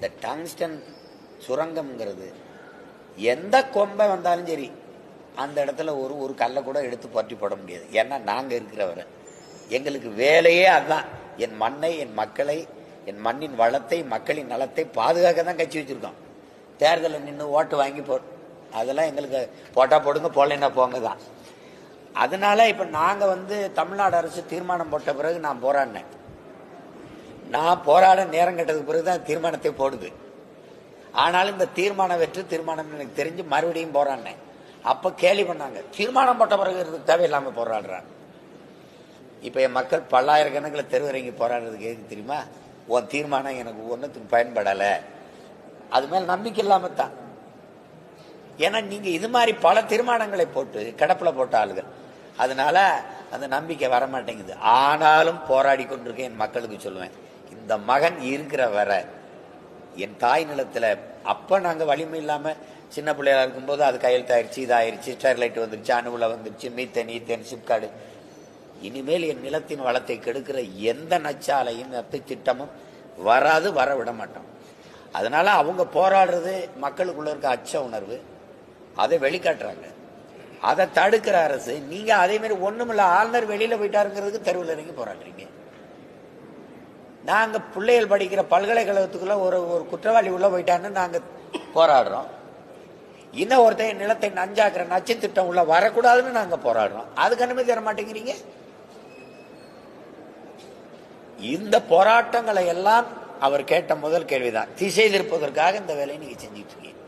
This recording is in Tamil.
இந்த டங்ஸ்டன் சுரங்கம்ங்கிறது எந்த கொம்பை வந்தாலும் சரி அந்த இடத்துல ஒரு ஒரு கல்லை கூட எடுத்து பற்றி போட முடியாது. ஏன்னா நாங்கள் இருக்கிறவரை. எங்களுக்கு வேலையே அதுதான். என் மண்ணை என் மக்களை என் மண்ணின் வளத்தை மக்களின் நலத்தை பாதுகாக்க தான் கட்சி வச்சிருக்கோம். தேர்தலில் நின்று ஓட்டு வாங்கி போ அதெல்லாம் எங்களுக்கு போட்டா போடுங்க போடலைன்னா போங்க தான். அதனால இப்போ நாங்கள் வந்து தமிழ்நாடு அரசு தீர்மானம் போட்ட பிறகு நான் போராடினேன் நான் போராட நேரம் கட்டதுக்கு பிறகு தான் தீர்மானத்தை போடுது. ஆனாலும் இந்த தீர்மானம் வெற்று தீர்மானம் எனக்கு தெரிஞ்சு மறுபடியும் போராடினேன். அப்போ கேலி பண்ணாங்க தீர்மானம் போட்ட பிறகு இதுக்கு தேவையில்லாமல் போராடுறான். இப்போ என் மக்கள் பல்லாயிரக்கணக்கில் தெருவரங்கி போராடுறதுக்கு எதுக்கு தெரியுமா? உன் தீர்மானம் எனக்கு ஒன்றுத்துக்கு பயன்படலை. அது மேல் நம்பிக்கை இல்லாம தான். ஏன்னா நீங்க இது மாதிரி பல தீர்மானங்களை போட்டு கிடப்பில் போட்ட ஆளுகள். அதனால அந்த நம்பிக்கை வர மாட்டேங்குது ஆனாலும் போராடி கொண்டிருக்கேன் என் மக்களுக்கு சொல்லுவேன். இந்த மகன் இருக்கிற வர என் தாய் நிலத்தில் அப்போ நாங்கள் வலிமை இல்லாமல் சின்ன பிள்ளையா இருக்கும்போது அது கையெழுத்தாயிருச்சு இதாயிருச்சு ஸ்டெர்லைட் வந்துருச்சு அணுவில் வந்துருச்சு மீத்தேன் ஈத்தேன் சிப்காடு. இனிமேல் என் நிலத்தின் வளத்தை கெடுக்கிற எந்த நச்சாலையும் எந்த திட்டமும் வராது வர விட மாட்டோம். அதனால அவங்க போராடுறது மக்களுக்குள்ள இருக்க அச்ச உணர்வு. அதை வெளிக்காட்டுறாங்க. அதை தடுக்கிற அரசு நீங்க அதே மாதிரி ஒண்ணுமில்ல ஆளுநர் வெளியில போயிட்டாருங்கிறதுக்கு தெருவில் இறங்கி போராடுறீங்க. நாங்க பிள்ளைகள் படிக்கிற பல்கலைக்கழகத்துக்குள்ள ஒரு ஒரு குற்றவாளி உள்ள போயிட்டான்னு நாங்க போராடுறோம். இன்னும் ஒருத்தன் நிலத்தை நஞ்சாக்குற நச்சு திட்டம் உள்ள வரக்கூடாதுன்னு நாங்க போராடுறோம். அதுக்கு அனுமதி தர மாட்டேங்கிறீங்க? இந்த போராட்டங்களை எல்லாம் அவர் கேட்ட முதல் கேள்விதான். திசை திருப்பதற்காக இந்த வேலையை நீங்க செஞ்சுட்டு இருக்கீங்க.